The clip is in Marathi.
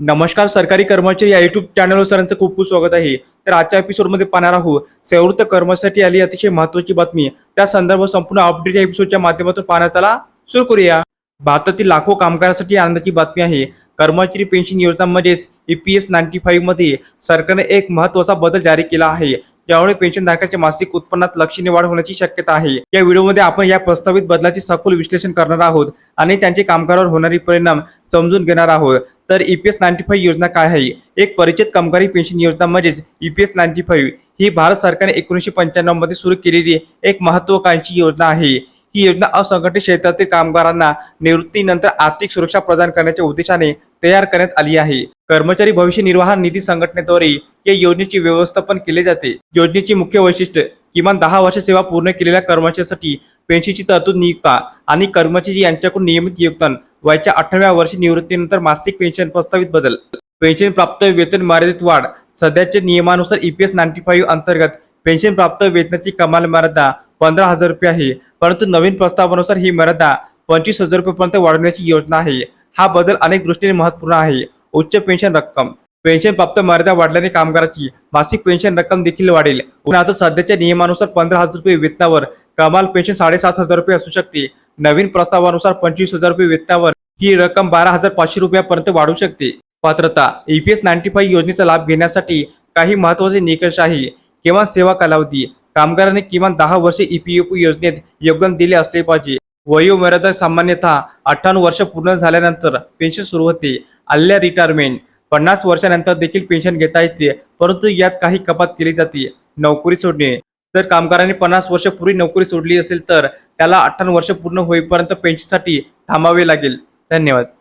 नमस्कार सरकारी कर्मचारी या युट्यूब चॅनलवर सरांचं खूप खूप स्वागत आहे. तर आजच्या एपिसोडमध्ये पाहणार आहोत सेवृत्त कर्मचाऱ्यासाठी आली अतिशय महत्त्वाची बातमी. त्या संदर्भात संपूर्ण अपडेट या एपिसोडच्या माध्यमातून पाहण्याचा सुरू करूया. भारतातील लाखो कामगारांसाठी आनंदाची बातमी आहे. कर्मचारी पेन्शन योजना म्हणजेच ई पी एस नाईन्टी फाईव्हमध्ये सरकारने एक महत्त्वाचा बदल जारी केला आहे. ज्यामुळे पेन्शनधारकाच्या मासिक उत्पन्नात लक्षणीय वाढ होण्याची शक्यता आहे. या व्हिडिओमध्ये आपण या प्रस्तावित बदलाचे सखोल विश्लेषण करणार आहोत आणि त्यांचे कामगारावर होणारे परिणाम समजून घेणार आहोत. तर E P S ninety five योजना काय आहे? एक परिचित कामगारी पेन्शन योजना म्हणजेच E P S ninety five ही भारत सरकारने एकोणीसशे पंच्याण्णवमध्ये सुरू केलेली एक महत्वाकांक्षी योजना आहे. ही योजना असंघटित क्षेत्रातील कामगारांना निवृत्तीनंतर आर्थिक सुरक्षा प्रदान करण्याच्या उद्देशाने तयार करण्यात आली आहे. कर्मचारी भविष्य निर्वाह निधी संघटनेद्वारे या योजनेचे व्यवस्थापन केले जाते. योजनेची मुख्य वैशिष्ट्य किमान दहा वर्ष सेवा पूर्ण केलेल्या कर्मचाऱ्यांसाठी पेन्शनची तरतूद नियुक्ता आणि कर्मचारी यांच्याकडून नियमित योगदान वयाच्या अठराव्या वर्षी निवृत्तीनंतर मासिक पेन्शन प्रस्तावित बदल. पेन्शन प्राप्त वेतन मर्यादित वाढ. सध्याच्या नियमानुसार E P S ninety five अंतर्गत पेन्शन प्राप्त वेतनाची कमाल मर्यादा पंधरा हजार रुपये आहे. परंतु नवीन प्रस्तावानुसार ही मर्यादा पंचवीस हजार रुपयेपर्यंत वाढवण्याची योजना आहे. हा बदल अनेक दृष्टीने महत्त्वपूर्ण आहे. उच्च पेन्शन रक्कम. पेन्शन प्राप्त मर्यादा वाढल्याने कामगाराची मासिक पेन्शन रक्कम देखील वाढेल. आता सध्याच्या नियमानुसार पंधरा हजार रुपये वेतनावर कमाल पेन्शन साडेसात हजार रुपये असू शकते. नवीन प्रस्तावानुसार पंचवीस हजार रुपये वेतनावर ही रक्कम बारा हजार पाचशे रुपयापर्यंत वाढू शकते. पात्रता ईपीएस नाईन्टी फाईव्ह योजनेचा लाभ घेण्यासाठी काही महत्त्वाचे निकष आहे. किमान सेवा कालावधी कामगारांनी किमान दहा वर्षे ईपीएफओ योजनेत योगदान दिले असले पाहिजे. वयोमर्यादा सामान्यतः अठ्ठावन्न वर्ष पूर्ण झाल्यानंतर पेन्शन सुरू होते. आल्या रिटायरमेंट पन्नास वर्षानंतर देखील पेन्शन घेता येते परंतु यात काही कपात केली जाते. नोकरी सोडणे जर कामगारांनी पन्नास वर्ष पूर्वी नोकरी सोडली असेल तर त्याला अठ्ठावन्न वर्ष पूर्ण होईपर्यंत पेन्शनसाठी थांबावे लागेल. धन्यवाद.